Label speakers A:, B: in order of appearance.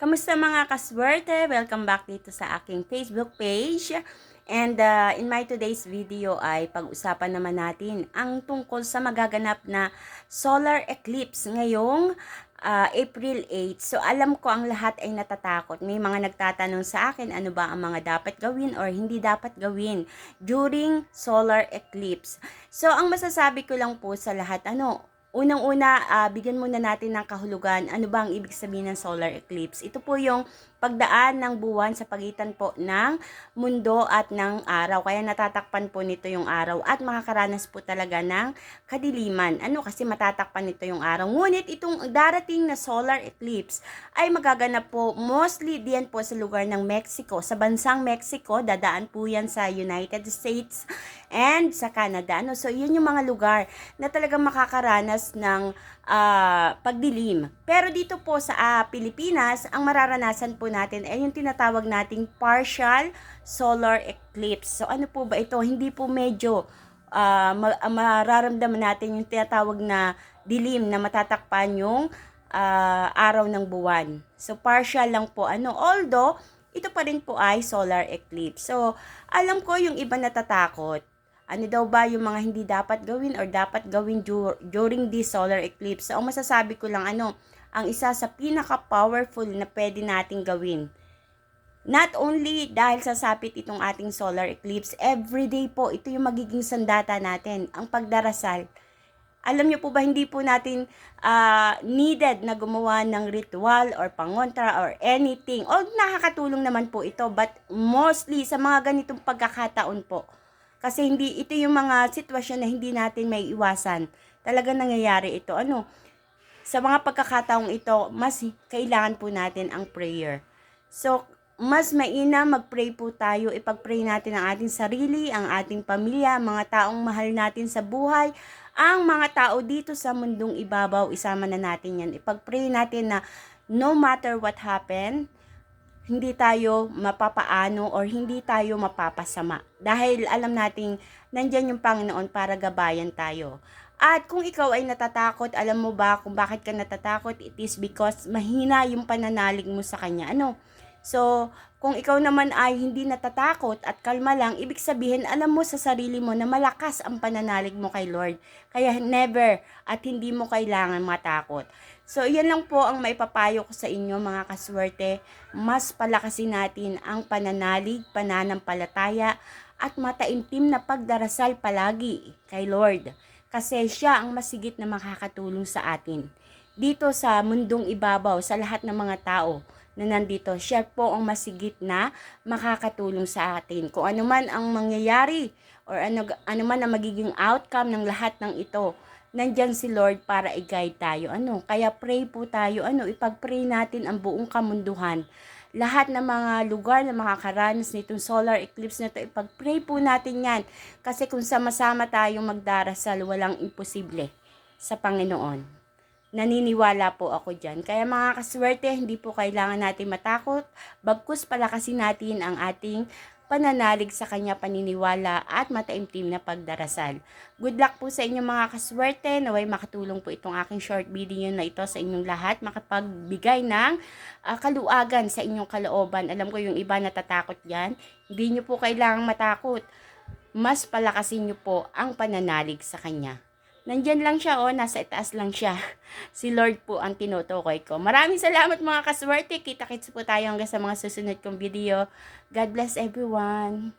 A: Kamusta mga kaswerte? Welcome back dito sa aking Facebook page. And uh, in my today's video ay pag-usapan naman natin ang tungkol sa magaganap na solar eclipse ngayong uh, April 8. So alam ko ang lahat ay natatakot. May mga nagtatanong sa akin ano ba ang mga dapat gawin or hindi dapat gawin during solar eclipse. So ang masasabi ko lang po sa lahat ano, Unang-una, uh, bigyan muna natin ng kahulugan. Ano ba ang ibig sabihin ng solar eclipse? Ito po yung pagdaan ng buwan sa pagitan po ng mundo at ng araw. Kaya natatakpan po nito yung araw at makakaranas po talaga ng kadiliman. Ano kasi matatakpan nito yung araw. Ngunit itong darating na solar eclipse ay magaganap po mostly diyan po sa lugar ng Mexico. Sa bansang Mexico, dadaan po yan sa United States and sa Canada. Ano? So, yun yung mga lugar na talagang makakaranas ng uh, pagdilim. Pero dito po sa uh, Pilipinas, ang mararanasan po natin ay yung tinatawag nating partial solar eclipse. So, ano po ba ito? Hindi po medyo uh, mararamdaman natin yung tinatawag na dilim na matatakpan yung uh, araw ng buwan. So, partial lang po. Ano? Although, ito pa rin po ay solar eclipse. So, alam ko yung iba natatakot ano daw ba yung mga hindi dapat gawin or dapat gawin dur- during this solar eclipse. So, masasabi ko lang ano, ang isa sa pinaka-powerful na pwede nating gawin. Not only dahil sasapit itong ating solar eclipse, everyday po, ito yung magiging sandata natin, ang pagdarasal. Alam niyo po ba, hindi po natin uh, needed na gumawa ng ritual or pangontra or anything. O nakakatulong naman po ito, but mostly sa mga ganitong pagkakataon po, kasi hindi, ito yung mga sitwasyon na hindi natin may iwasan. Talaga nangyayari ito. Ano? Sa mga pagkakataong ito, mas kailangan po natin ang prayer. So, mas maina mag-pray po tayo, ipag-pray natin ang ating sarili, ang ating pamilya, mga taong mahal natin sa buhay, ang mga tao dito sa mundong ibabaw, isama na natin yan. Ipag-pray natin na no matter what happened, hindi tayo mapapaano or hindi tayo mapapasama. Dahil alam nating nandyan yung Panginoon para gabayan tayo. At kung ikaw ay natatakot, alam mo ba kung bakit ka natatakot? It is because mahina yung pananalig mo sa Kanya. Ano? So, kung ikaw naman ay hindi natatakot at kalma lang, ibig sabihin, alam mo sa sarili mo na malakas ang pananalig mo kay Lord. Kaya never at hindi mo kailangan matakot. So, yan lang po ang maipapayo ko sa inyo mga kaswerte. Mas palakasin natin ang pananalig, pananampalataya, at mataimtim na pagdarasal palagi kay Lord. Kasi siya ang masigit na makakatulong sa atin. Dito sa mundong ibabaw, sa lahat ng mga tao, na nandito, siya po ang masigit na makakatulong sa atin. Kung ano man ang mangyayari or ano, ano man ang magiging outcome ng lahat ng ito, nandyan si Lord para i-guide tayo. Ano? Kaya pray po tayo. Ano? Ipag-pray natin ang buong kamunduhan. Lahat ng mga lugar na makakaranas nitong solar eclipse na ito, ipag-pray po natin yan. Kasi kung sama-sama tayong magdarasal, walang imposible sa Panginoon. Naniniwala po ako dyan. Kaya mga kaswerte, hindi po kailangan natin matakot. Bagkus palakasin natin ang ating pananalig sa kanya paniniwala at mataimtim na pagdarasal. Good luck po sa inyong mga kaswerte. Naway makatulong po itong aking short video na ito sa inyong lahat. Makapagbigay ng uh, kaluagan sa inyong kalooban. Alam ko yung iba natatakot yan. Hindi nyo po kailangang matakot. Mas palakasin nyo po ang pananalig sa kanya. Nandyan lang siya, oh, nasa itaas lang siya. Si Lord po ang tinutukoy ko. Maraming salamat mga kaswerte. Kita-kits po tayo hanggang sa mga susunod kong video. God bless everyone.